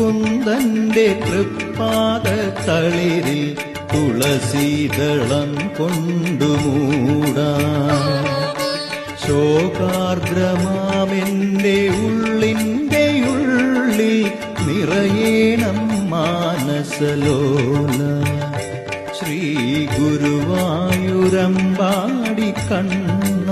കുന്തന്റെ തൃപ്പാദ തളിരിൽ തുളസീതളം കൊണ്ടുമൂടാം ശോകാർദ്രമാമെന്റെ ഉള്ളിന്റെ ഉള്ളിൽ നിറയേണം മാനസലോല. ശ്രീ ഗുരുവായൂരമ്പാടി കണ്ണ.